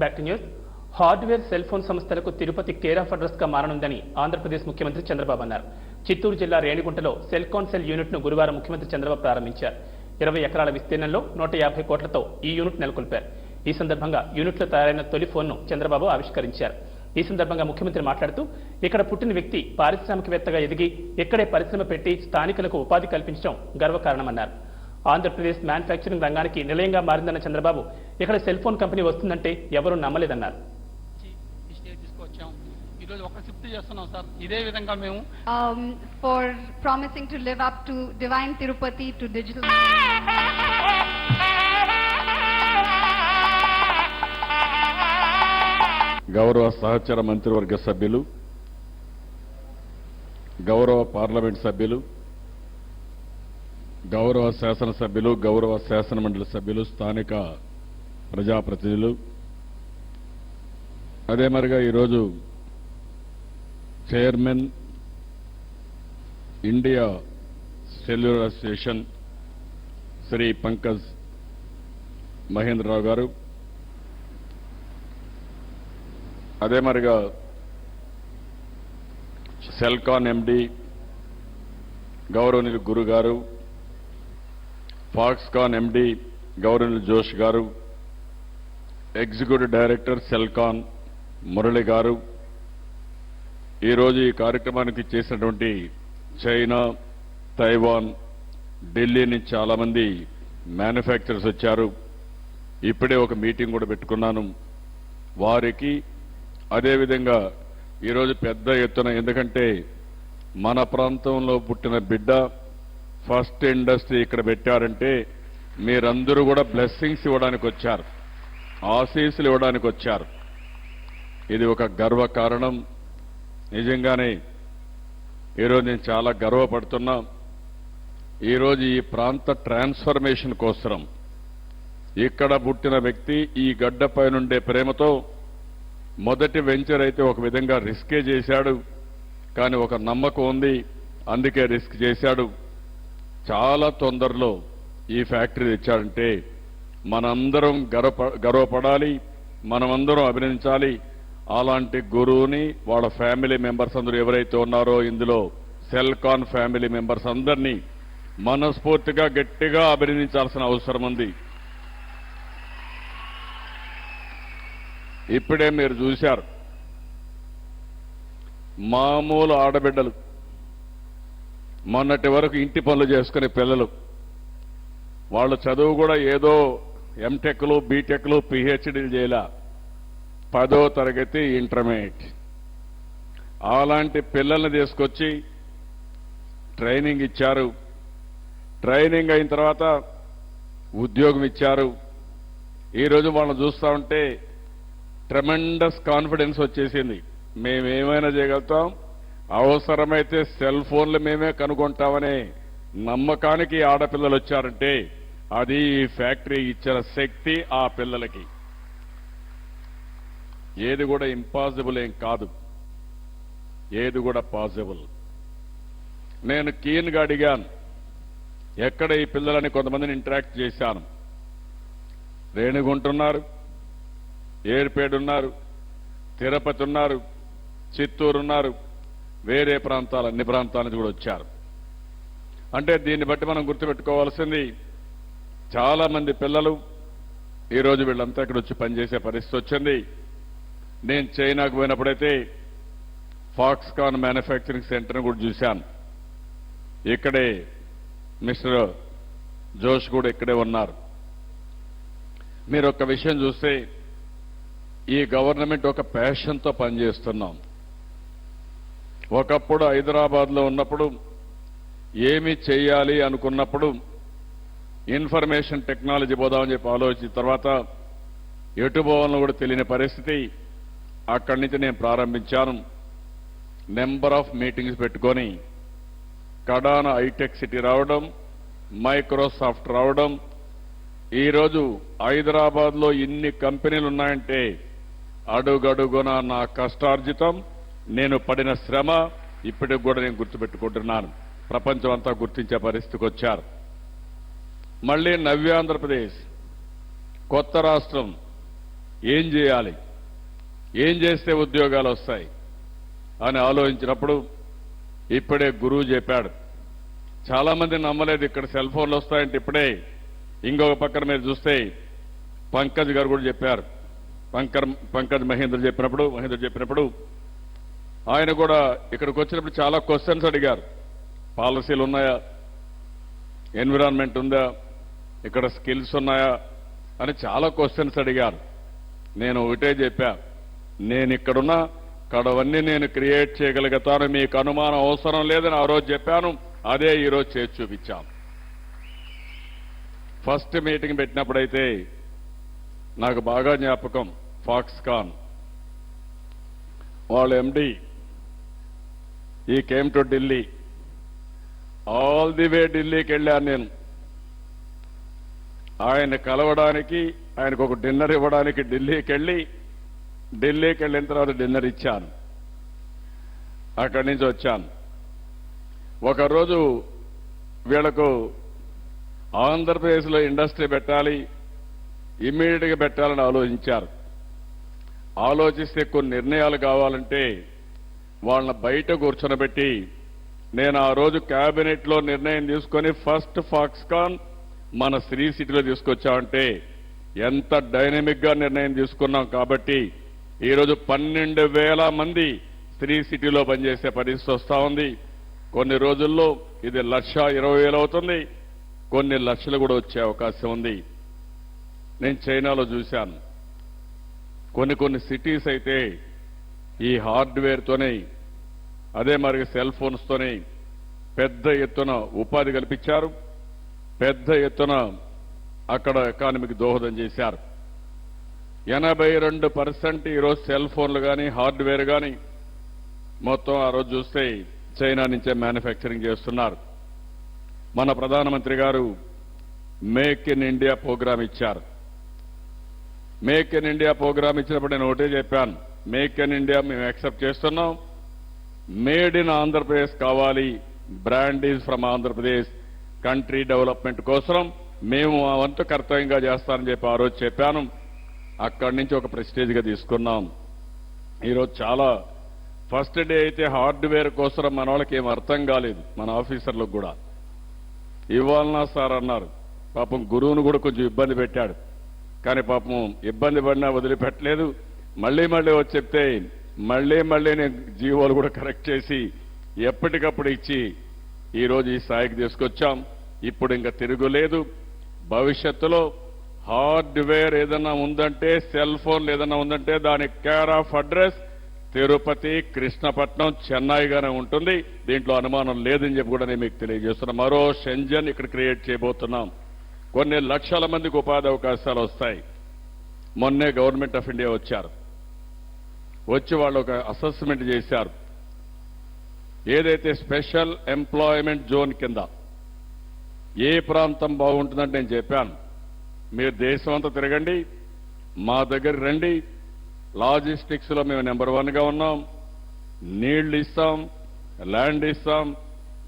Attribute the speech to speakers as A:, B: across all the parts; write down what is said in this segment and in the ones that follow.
A: Back to news hardware cell phone సంస్థలకు Tirupati care of అడ్రస్గా మారనుందని ఆంధ్రప్రదేశ్ ముఖ్యమంత్రి చంద్రబాబు అన్నారు. చిత్తూరు జిల్లా రేణిగుంటలో సెల్ సెల్ యూనిట్ను గురువారం ముఖ్యమంత్రి చంద్రబాబు ప్రారంభించారు. ఇరవై ఎకరాల విస్తీర్ణంలో నూట యాభై కోట్లతో ఈ యూనిట్ నెలకొల్పారు. ఈ సందర్భంగా యూనిట్లో తయారైన తొలి ఫోన్ను చంద్రబాబు ఆవిష్కరించారు. ఈ సందర్భంగా ముఖ్యమంత్రి మాట్లాడుతూ ఇక్కడ పుట్టిన వ్యక్తి పారిశ్రామికవేత్తగా ఎదిగి ఇక్కడే పరిశ్రమ పెట్టి స్థానికులకు ఉపాధి కల్పించడం గర్వకారణమన్నారు. ఆంధ్రప్రదేశ్ మ్యానుఫ్యాక్చరింగ్ రంగానికి నిలయంగా మారిందన్న చంద్రబాబు ఇక్కడ సెల్ ఫోన్ కంపెనీ వస్తుందంటే ఎవరూ నమ్మలేదన్నారు.
B: నుంచి ఈ స్టేజ్ తీసుకొచ్చాం ఈరోజు ఒక షిఫ్ట్ చేస్తున్నాం సార్. ఇదే విధంగా మేము
C: um.
D: గౌరవ సహచర మంత్రివర్గ సభ్యులు గౌరవ పార్లమెంట్ సభ్యులు గౌరవ శాసనసభ్యులు గౌరవ శాసనమండలి సభ్యులు స్థానిక ప్రజాప్రతినిధులు. అదే మరిగా ఈరోజు chairman India cellular association Shri Pankaj Mahendrarao garu. అదే మరిగా సెల్కాన్ ఎండి గౌరవనీయులు గురు గారు ఫాక్స్కాన్ ఎండి గౌరవనీయులు జోష్ గారు ఎగ్జిక్యూటివ్ డైరెక్టర్ సెల్కాన్ మురళి గారు. ఈరోజు ఈ కార్యక్రమానికి చేసినటువంటి చైనా తైవాన్ ఢిల్లీ నుంచి చాలామంది మ్యానుఫ్యాక్చరర్స్ వచ్చారు. ఇప్పుడే ఒక మీటింగ్ కూడా పెట్టుకున్నాను. వారికి అదేవిధంగా ఈరోజు పెద్ద ఎత్తున ఎందుకంటే మన ప్రాంతంలో పుట్టిన బిడ్డ ఫస్ట్ ఇండస్ట్రీ ఇక్కడ పెట్టారంటే మీరందరూ కూడా బ్లెస్సింగ్స్ ఇవ్వడానికి వచ్చారు. ఆశీస్సులు ఇవ్వడానికి వచ్చారు. ఇది ఒక గర్వ కారణం నిజంగానే ఈరోజు నేను చాలా గర్వపడుతున్నా. ఈరోజు ఈ ప్రాంత ట్రాన్స్ఫర్మేషన్ కోసం ఇక్కడ పుట్టిన వ్యక్తి ఈ గడ్డపై నుండే ప్రేమతో మొదటి వెంచర్ అయితే ఒక విధంగా రిస్కే చేశాడు. కానీ ఒక నమ్మకం ఉంది. అందుకే రిస్క్ చేశాడు. చాలా తొందరలో ఈ ఫ్యాక్టరీ తెచ్చాడంటే మనందరం గర్వ గర్వపడాలి మనమందరం అభినందించాలి. అలాంటి గురువుని వాళ్ళ ఫ్యామిలీ మెంబర్స్ అందరూ ఎవరైతే ఉన్నారో ఇందులో సెల్కాన్ ఫ్యామిలీ మెంబర్స్ అందరినీ మనస్ఫూర్తిగా గట్టిగా అభినందించాల్సిన అవసరం ఉంది. ఇప్పుడే మీరు చూశారు. మామూలు ఆడబిడ్డలు. మొన్నటి వరకు ఇంటి పనులు చేసుకునే పిల్లలు. వాళ్ళ చదువు కూడా ఏదో ఎంటెక్లు బీటెక్లు పిహెచ్డీలు చేయలా. పదో తరగతి ఇంటర్మీడియట్ అలాంటి పిల్లల్ని తీసుకొచ్చి ట్రైనింగ్ ఇచ్చారు ట్రైనింగ్ అయిన తర్వాత ఉద్యోగం ఇచ్చారు. ఈరోజు వాళ్ళని చూస్తా ఉంటే ట్రెమెండస్ కాన్ఫిడెన్స్ వచ్చేసింది. మేమేమైనా చేయగలుగుతాం? అవసరమైతే సెల్ ఫోన్లు మేమే కనుగొంటామనే నమ్మకానికి ఆడపిల్లలు వచ్చారంటే అది ఈ ఫ్యాక్టరీ ఇచ్చిన శక్తి ఆ పిల్లలకి. ఏది కూడా ఇంపాసిబుల్ ఏం కాదు. ఏది కూడా పాసిబుల్. నేను కీన్గా అడిగాను ఎక్కడ ఈ పిల్లలని కొంతమందిని ఇంటరాక్ట్ చేశాను. రేణిగుంటున్నారు ఏర్పేడున్నారు తిరుపతి ఉన్నారు చిత్తూరు ఉన్నారు వేరే ప్రాంతాలు అన్ని ప్రాంతాల నుంచి కూడా వచ్చారు. అంటే దీన్ని బట్టి మనం గుర్తుపెట్టుకోవాల్సింది చాలా మంది పిల్లలు ఈరోజు వీళ్ళంతా ఇక్కడ వచ్చి పనిచేసే పరిస్థితి వచ్చింది. నేను చైనాకు పోయినప్పుడైతే ఫాక్స్కాన్ మ్యానుఫ్యాక్చరింగ్ సెంటర్ని కూడా చూశాను. ఇక్కడే మిస్టర్ జోష్ కూడా ఇక్కడే ఉన్నారు. మీరు ఒక విషయం చూస్తే ఈ గవర్నమెంట్ ఒక ప్యాషన్తో పనిచేస్తున్నాం. ఒకప్పుడు హైదరాబాద్లో ఉన్నప్పుడు ఏమి చేయాలి అనుకున్నప్పుడు ఇన్ఫర్మేషన్ టెక్నాలజీ పోదామని చెప్పి ఆలోచించిన తర్వాత ఎటు భవన్లో కూడా తెలియని పరిస్థితి. అక్కడి నుంచి నేను ప్రారంభించాను. నెంబర్ ఆఫ్ మీటింగ్స్ పెట్టుకొని కడాన హైటెక్ సిటీ రావడం మైక్రోసాఫ్ట్ రావడం. ఈరోజు హైదరాబాద్లో ఇన్ని కంపెనీలు ఉన్నాయంటే అడుగడుగున నా కష్టార్జితం నేను పడిన శ్రమ ఇప్పటికి కూడా నేను గుర్తుపెట్టుకుంటున్నాను. ప్రపంచం అంతా గుర్తించే పరిస్థితికి వచ్చారు. మళ్ళీ నవ్యాంధ్రప్రదేశ్ కొత్త రాష్ట్రం. ఏం చేయాలి? ఏం చేస్తే ఉద్యోగాలు వస్తాయి? అని ఆలోచించినప్పుడు ఇప్పుడే గురువు చెప్పాడు. చాలామంది నమ్మలేదు ఇక్కడ సెల్ ఫోన్లు వస్తాయంటే ఇప్పుడే. ఇంకొక పక్కన మీరు చూస్తే పంకజ్ గారు కూడా చెప్పారు. పంకర్ పంకజ్ మహేంద్ర చెప్పినప్పుడు మహేంద్ర చెప్పినప్పుడు ఆయన కూడా ఇక్కడికి వచ్చినప్పుడు చాలా క్వశ్చన్స్ అడిగారు. పాలసీలు ఉన్నాయా? ఎన్విరాన్మెంట్ ఉందా? ఇక్కడ స్కిల్స్ ఉన్నాయా అని చాలా క్వశ్చన్స్ అడిగారు. నేను ఒకటే చెప్పా నేను ఇక్కడున్న కడవన్నీ నేను క్రియేట్ చేయగలుగుతాను మీకు అనుమానం అవసరం లేదని ఆ రోజు చెప్పాను అదే ఈరోజు చేసి చూపించాం. ఫస్ట్ మీటింగ్ పెట్టినప్పుడైతే నాకు బాగా జ్ఞాపకం ఫాక్స్కాన్. వాళ్ళ MD he came to Delhi all the way ఢిల్లీకి వెళ్ళాను నేను. ఆయన కలవడానికి ఆయనకు ఒక డిన్నర్ ఇవ్వడానికి ఢిల్లీకి వెళ్ళి ఢిల్లీకి వెళ్ళిన తర్వాత డిన్నర్ ఇచ్చాను. అక్కడి నుంచి వచ్చాను. ఒకరోజు వీళ్ళకు ఆంధ్రప్రదేశ్లో ఇండస్ట్రీ పెట్టాలి ఇమ్మీడియట్గా పెట్టాలని ఆలోచించారు. ఆలోచిస్తే కొన్ని నిర్ణయాలు కావాలంటే వాళ్ళని బయట కూర్చొనబెట్టి నేను ఆ రోజు క్యాబినెట్లో నిర్ణయం తీసుకొని ఫస్ట్ ఫాక్స్కాన్ మన శ్రీ సిటీలో తీసుకొచ్చామంటే ఎంత డైనమిక్గా నిర్ణయం తీసుకున్నాం కాబట్టి ఈరోజు పన్నెండు వేల మంది శ్రీ సిటీలో పనిచేసే పరిస్థితి వస్తా ఉంది. కొన్ని రోజుల్లో ఇది లక్ష ఇరవై వేలు అవుతుంది. కొన్ని లక్షలు కూడా వచ్చే అవకాశం ఉంది. నేను చైనాలో చూశాను. కొన్ని కొన్ని సిటీస్ అయితే ఈ హార్డ్వేర్తోనే అదే మరి సెల్ ఫోన్స్తోనే పెద్ద ఎత్తున ఉపాధి కల్పించారు. పెద్ద ఎత్తున అక్కడ ఎకానమీకి దోహదం చేశారు. ఎనభై రెండు పర్సెంట్ ఈరోజు సెల్ ఫోన్లు కానీ హార్డ్వేర్ కానీ మొత్తం ఆ రోజు చూస్తే చైనా నుంచే మ్యానుఫ్యాక్చరింగ్ చేస్తున్నారు. మన ప్రధానమంత్రి గారు మేక్ ఇన్ ఇండియా ప్రోగ్రాం ఇచ్చారు. మేక్ ఇన్ ఇండియా ప్రోగ్రాం ఇచ్చినప్పుడు నేను ఒకటే చెప్పాను. మేక్ ఇన్ ఇండియా మేము యాక్సెప్ట్ చేస్తున్నాం. మేడ్ ఇన్ ఆంధ్రప్రదేశ్ కావాలి. Brand is from Andhra Pradesh. Country development కోసం మేము మా వంతు కర్తవ్యంగా చేస్తానని చెప్పి ఆ రోజు చెప్పాను. అక్కడి నుంచి ఒక ప్రెస్టేజ్గా తీసుకున్నాం. ఈరోజు చాలా ఫస్ట్ డే అయితే హార్డ్వేర్ కోసం మన వాళ్ళకి ఏం అర్థం కాలేదు మన ఆఫీసర్లకు కూడా. ఇవ్వాలనా సార్ అన్నారు. పాపం గురువును కూడా కొంచెం ఇబ్బంది పెట్టాడు. కానీ పాపం ఇబ్బంది పడినా వదిలిపెట్టలేదు. మళ్ళీ మళ్ళీ వచ్చి చెప్తే మళ్ళీ మళ్ళీ నేను జీవోలు కూడా కరెక్ట్ చేసి ఎప్పటికప్పుడు ఇచ్చి ఈరోజు ఈ స్థాయికి తీసుకొచ్చాం. ఇప్పుడు ఇంకా తిరుగులేదు. భవిష్యత్తులో హార్డ్వేర్ ఏదన్నా ఉందంటే సెల్ ఫోన్ ఏదన్నా ఉందంటే దాని care of address Tirupati Krishnapatnam చెన్నైగానే ఉంటుంది. దీంట్లో అనుమానం లేదని చెప్పి కూడా నేను మీకు తెలియజేస్తున్నా. మరో షెంజన్ ఇక్కడ క్రియేట్ చేయబోతున్నాం. కొన్ని లక్షల మందికి ఉపాధి అవకాశాలు వస్తాయి. మొన్నే గవర్నమెంట్ ఆఫ్ ఇండియా వచ్చారు. వచ్చి వాళ్ళు ఒక అసెస్మెంట్ చేశారు. ఏదైతే స్పెషల్ ఎంప్లాయ్మెంట్ జోన్ కింద ఏ ప్రాంతం బాగుంటుందంటే నేను చెప్పాను. మీరు దేశం అంతా తిరగండి మా దగ్గర రండి లాజిస్టిక్స్లో మేము నెంబర్ వన్గా ఉన్నాం నీళ్ళు ఇస్తాం ల్యాండ్ ఇస్తాం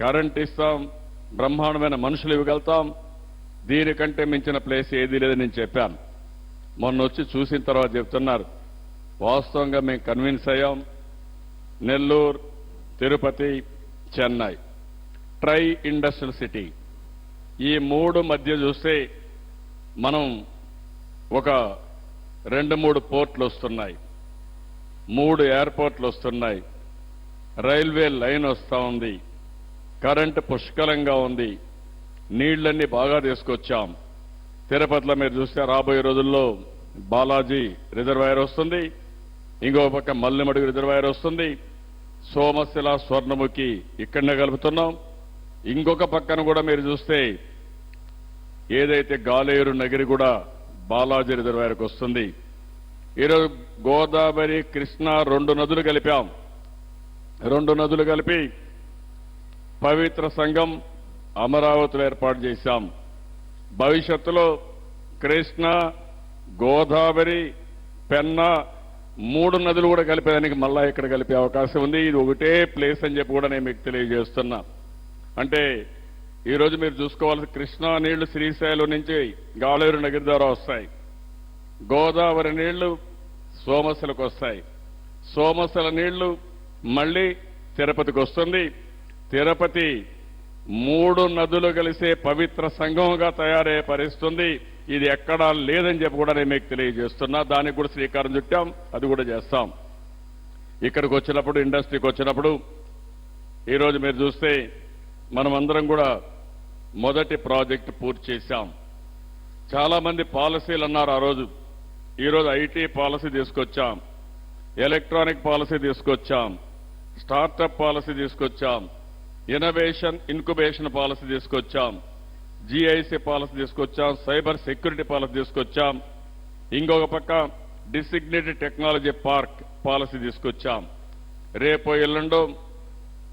D: కరెంట్ ఇస్తాం బ్రహ్మాండమైన మనుషులు ఇవ్వగలుగుతాం. దీనికంటే మించిన ప్లేస్ ఏదీ లేదని నేను చెప్పాను. మొన్న వచ్చి చూసిన తర్వాత చెప్తున్నారు వాస్తవంగా మేము కన్విన్స్ అయ్యాం. Nellore Tirupati Chennai. Try industrial city. ఈ మూడు మధ్య చూస్తే మనం ఒక రెండు మూడు పోర్ట్లు వస్తున్నాయి. మూడు ఎయిర్పోర్ట్లు వస్తున్నాయి. రైల్వే లైన్ వస్తూ ఉంది. కరెంటు పుష్కలంగా ఉంది. నీళ్ళన్నీ బాగా తీసుకొచ్చాం. తిరుపతిలో మీరు చూస్తే రాబోయే రోజుల్లో బాలాజీ రిజర్వాయర్ వస్తుంది. ఇంకో పక్క మల్లెమడుగు రిజర్వాయర్ వస్తుంది. సోమశిల స్వర్ణముఖి ఇక్కడనే కలుపుతున్నాం. ఇంకొక పక్కన కూడా మీరు చూస్తే ఏదైతే గాలేరు నగిరి కూడా బాలాజీ రిజర్వాయర్కి వస్తుంది. ఈరోజు గోదావరి కృష్ణ రెండు నదులు కలిపాం. రెండు నదులు కలిపి పవిత్ర సంఘం అమరావతిలో ఏర్పాటు చేశాం. భవిష్యత్తులో కృష్ణ గోదావరి పెన్న మూడు నదులు కూడా కలిపేదానికి మళ్ళా ఇక్కడ కలిపే అవకాశం ఉంది. ఇది ఒకటే ప్లేస్ అని చెప్పి కూడా నేను మీకు తెలియజేస్తున్నా. అంటే ఈరోజు మీరు చూసుకోవాల్సి కృష్ణా నీళ్ళు శ్రీశైలం నుంచి గాలేరు నగరి ద్వారా వస్తాయి. గోదావరి నీళ్ళు సోమసలకు వస్తాయి. సోమసల నీళ్ళు మళ్ళీ తిరుపతికి వస్తుంది. తిరుపతి మూడు నదులు కలిసే పవిత్ర సంఘంగా తయారయ్యే పరిస్థితుంది. ఇది ఎక్కడా లేదని చెప్పి కూడా నేను మీకు తెలియజేస్తున్నా. దానికి కూడా శ్రీకారం చుట్టాం అది కూడా చేస్తాం. ఇక్కడికి వచ్చినప్పుడు ఇండస్ట్రీకి వచ్చినప్పుడు ఈరోజు మీరు చూస్తే మనమందరం కూడా మొదటి ప్రాజెక్టు పూర్తి చేశాం. చాలా మంది పాలసీలు అన్నారు ఆ రోజు. ఈరోజు ఐటీ పాలసీ తీసుకొచ్చాం. ఎలక్ట్రానిక్ పాలసీ తీసుకొచ్చాం. స్టార్టప్ పాలసీ తీసుకొచ్చాం. ఇన్నోవేషన్ ఇన్క్యుబేషన్ పాలసీ తీసుకొచ్చాం. జీఐసీ పాలసీ తీసుకొచ్చాం. సైబర్ సెక్యూరిటీ పాలసీ తీసుకొచ్చాం. ఇంకొక పక్క డిసిగ్నేటెడ్ టెక్నాలజీ పార్క్ పాలసీ తీసుకొచ్చాం. రేపు ఎల్లుండో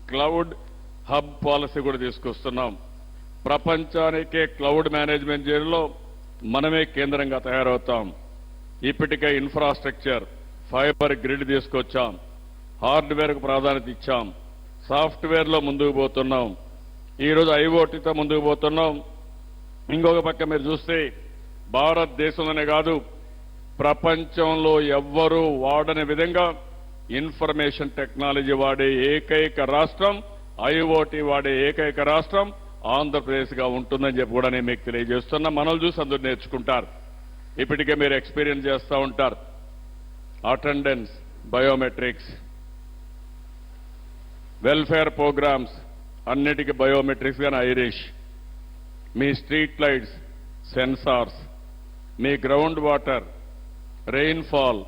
D: క్లౌడ్ హబ్ పాలసీ కూడా తీసుకొస్తున్నాం. ప్రపంచానికే క్లౌడ్ మేనేజ్మెంట్ జైలులో మనమే కేంద్రంగా తయారవుతాం. ఇప్పటికే ఇన్ఫ్రాస్ట్రక్చర్ ఫైబర్ గ్రిడ్ తీసుకొచ్చాం. హార్డ్వేర్కు ప్రాధాన్యత ఇచ్చాం. సాఫ్ట్వేర్లో ముందుకు పోతున్నాం. ఈరోజు ఐఓటీతో ముందుకు పోతున్నాం. ఇంకొక పక్క మీరు చూస్తే భారతదేశంలోనే కాదు ప్రపంచంలో ఎవ్వరూ వాడని విధంగా ఇన్ఫర్మేషన్ టెక్నాలజీ వాడే ఏకైక రాష్ట్రం ఐఓటీ వాడే ఏకైక రాష్ట్రం ఆంధ్రప్రదేశ్గా ఉంటుందని చెప్పి కూడా నేను మీకు తెలియజేస్తున్నా. మనల్ని చూసి అందరు నేర్చుకుంటారు. ఇప్పటికే మీరు ఎక్స్పీరియన్స్ చేస్తూ ఉంటారు. అటెండెన్స్ బయోమెట్రిక్స్ వెల్ఫేర్ ప్రోగ్రామ్స్ అన్నిటికీ బయోమెట్రిక్స్ కానీ ఐరిష్ మీ street lights sensors me ground water rainfall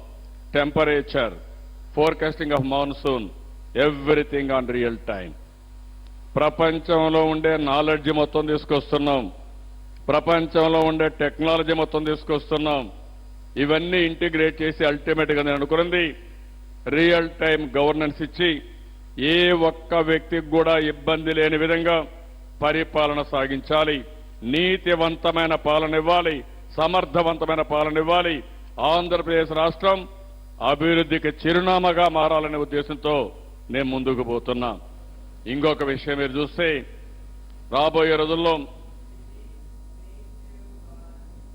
D: temperature forecasting of monsoon everything on real time. ప్రపంచంలో ఉండే నాలెడ్జ్ మొత్తం తీసుకొస్తున్నాం. ప్రపంచంలో ఉండే టెక్నాలజీ మొత్తం తీసుకొస్తున్నాం. ఇవన్నీ ఇంటిగ్రేట్ చేసి అల్టిమేట్గా నేను అనుకున్నది రియల్ టైం గవర్నెన్స్ ఇచ్చి ఏ ఒక్క వ్యక్తికి కూడా ఇబ్బంది లేని విధంగా పరిపాలన సాగించాలి. నీతివంతమైన పాలన ఇవ్వాలి సమర్థవంతమైన పాలన ఇవ్వాలి ఆంధ్రప్రదేశ్ రాష్ట్రం అభివృద్ధికి చిరునామాగా మారాలనే ఉద్దేశంతో నేను ముందుకు పోతున్నా. ఇంకొక విషయం మీరు చూస్తే రాబోయే రోజుల్లో